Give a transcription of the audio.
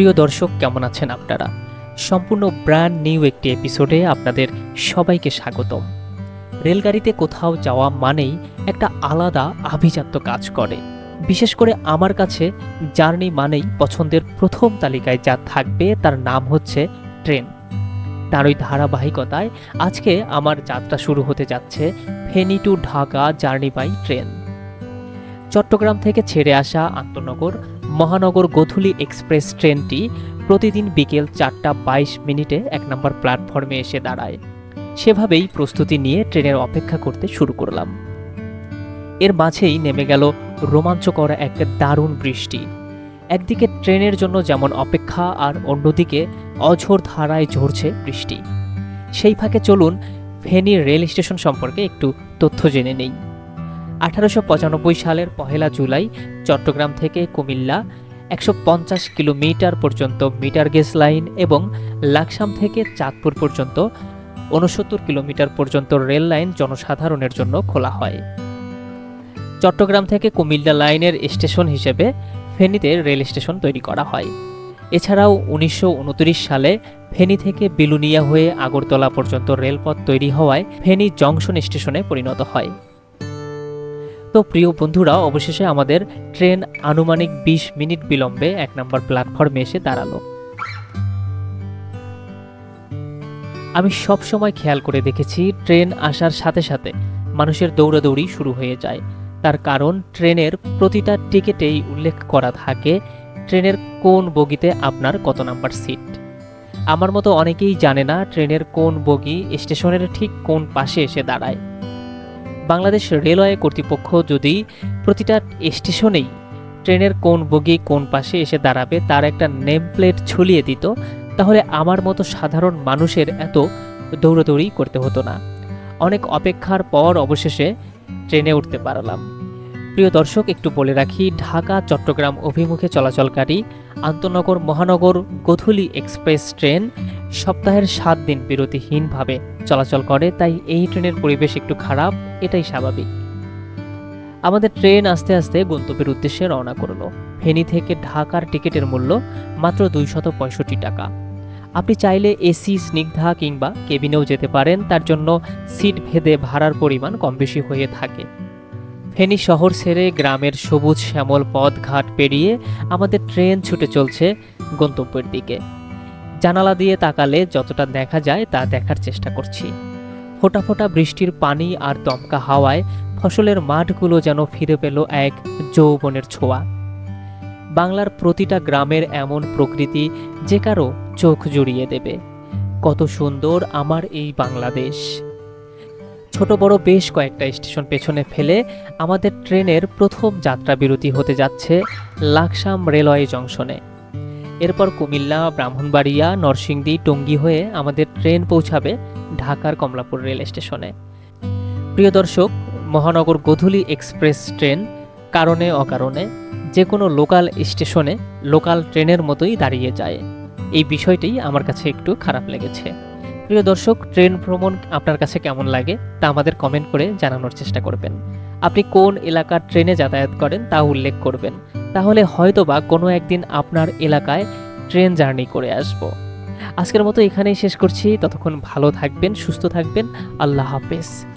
প্রিয় দর্শক, কেমন আছেন আপনারা? সম্পূর্ণ ব্র্যান্ড নিউ একটি এপিসোডে আপনাদের সবাইকে স্বাগতম। রেলগাড়িতে কোথাও যাওয়া মানেই একটা আলাদা আভিজাত্য কাজ করে। বিশেষ করে আমার কাছে জার্নি মানেই পছন্দের প্রথম তালিকায় যা থাকবে তার নাম হচ্ছে ট্রেন। তার ওই ধারাবাহিকতায় আজকে আমার যাত্রা শুরু হতে যাচ্ছে Feni to Dhaka journey by train. Chattogram থেকে ছেড়ে আসা আন্তনগর মহানগর গোধূলি এক্সপ্রেস ট্রেনটি প্রতিদিন বিকেল চারটা বাইশ মিনিটে এক নম্বর প্ল্যাটফর্মে এসে দাঁড়ায়। সেভাবেই প্রস্তুতি নিয়ে ট্রেনের অপেক্ষা করতে শুরু করলাম। এর মাঝেই নেমে গেল রোমাঞ্চকর এক দারুণ বৃষ্টি। একদিকে ট্রেনের জন্য যেমন অপেক্ষা আর অন্যদিকে অঝোর ধারায় ঝরছে বৃষ্টি। সেই ফাঁকে চলুন, ফেনী রেল স্টেশন সম্পর্কে একটু তথ্য জেনে নেই। আঠারোশো পঁচানব্বই সালের পহেলা জুলাই চট্টগ্রাম থেকে কুমিল্লা, একশো পঞ্চাশ কিলোমিটার পর্যন্ত মিটার গেজ লাইন এবং লাকসাম থেকে চাঁদপুর পর্যন্ত উনসত্তর কিলোমিটার পর্যন্ত রেল লাইন জনসাধারণের জন্য খোলা হয়। চট্টগ্রাম থেকে কুমিল্লা লাইনের স্টেশন হিসেবে ফেনীতে রেল স্টেশন তৈরি করা হয়। এছাড়াও উনিশশো উনত্রিশ সালে ফেনী থেকে বিলুনিয়া হয়ে আগরতলা পর্যন্ত রেলপথ তৈরি হওয়ায় ফেনী জংশন স্টেশনে পরিণত হয়। তো প্রিয় বন্ধুরা, অবশেষে আমাদের ট্রেন আনুমানিক ২০ মিনিট বিলম্বে এক নম্বর প্ল্যাটফর্মে এসে দাঁড়াল। আমি সব সময় খেয়াল করে দেখেছি, ট্রেন আসার সাথে সাথে মানুষের দৌড়াদৌড়ি শুরু হয়ে যায়। তার কারণ, ট্রেনের প্রতিটা টিকিটেই উল্লেখ করা থাকে, ট্রেনের কোন বগিতে আপনার কত নাম্বার সিট। আমার মতো অনেকেই জানে না, ট্রেনের কোন বগি স্টেশনের ঠিক কোন পাশে এসে দাঁড়ায়। বাংলাদেশ রেলওয়ে কর্তৃপক্ষ যদি প্রতিটা স্টেশনেই ট্রেনের কোন বগি কোন পাশে এসে দাঁড়াবে, তার একটা নেম প্লেট ঝুলিয়ে দিত, তাহলে আমার মতো সাধারণ মানুষের এত দৌড়াদৌড়ি করতে হতো না। অনেক অপেক্ষার পর অবশেষে ট্রেনে উঠতে পারলাম। প্রিয় দর্শক, একটু বলে রাখি, ঢাকা, চট্টগ্রাম অভিমুখে চলাচলকারী আন্তনগর মহানগর গোধূলি এক্সপ্রেস ট্রেন সপ্তাহের সাত দিন বিরতিহীনভাবে চলাচল করে, তাই এই ট্রেনের পরিবেশ একটু খারাপ, এটাই স্বাভাবিক। আমাদের ট্রেন আস্তে আস্তে গন্তব্যের উদ্দেশ্যে রওনা করল। ফেনী থেকে ঢাকার টিকিটের মূল্য মাত্র দুইশত পঁয়ষট্টি টাকা। আপনি চাইলে এসি, স্নিগ্ধা কিংবা কেবিনেও যেতে পারেন, তার জন্য সিট ভেদে ভাড়ার পরিমাণ কম বেশি হয়ে থাকে। ফেনী শহর ছেড়ে গ্রামের সবুজ শ্যামল পথ ঘাট পেরিয়ে আমাদের ট্রেন ছুটে চলছে গন্তব্যের দিকে। জানালা দিয়ে তাকালে যতটা দেখা যায় তা দেখার চেষ্টা করছি। ফোঁটা ফোঁটা বৃষ্টির পানি আর দমকা হাওয়ায় ফসলের মাঠগুলো যেন ফিরে পেল এক যৌবনের ছোঁয়া। বাংলার প্রতিটা গ্রামের এমন প্রকৃতি যে কারও চোখ জুড়িয়ে দেবে। কত সুন্দর আমার এই বাংলাদেশ। ছোট বড় বেশ কয়েকটা স্টেশন পেছনে ফেলে আমাদের ট্রেনের প্রথম যাত্রা বিরতি হতে যাচ্ছে লাকসাম রেলওয়ে জংশনে। এরপর কুমিল্লা, ব্রাহ্মণবাড়িয়া, নরসিংদী, টঙ্গী হয়ে আমাদের ট্রেন পৌঁছাবে ঢাকার কমলাপুর রেল স্টেশনে। প্রিয় দর্শক, মহানগর গোধূলি এক্সপ্রেস ট্রেন কারণে অকারণে যে কোনো লোকাল স্টেশনে লোকাল ট্রেনের মতোই দাঁড়িয়ে যায়। এই বিষয়টি আমার কাছে একটু খারাপ লেগেছে। প্রিয় দর্শক, ট্রেন ভ্রমণ আপনার কাছে কেমন লাগে তা আমাদের কমেন্ট করে জানানোর চেষ্টা করবেন। আপনি কোন এলাকার ট্রেনে যাতায়াত করেন তা উল্লেখ করবেন। তাহলে হয়তোবা কোনো একদিন আপনার এলাকায় ট্রেন জার্নি করে আসব। আজকের মতো এখানেই শেষ করছি। ততক্ষণ ভালো থাকবেন, সুস্থ থাকবেন। আল্লাহ হাফেজ।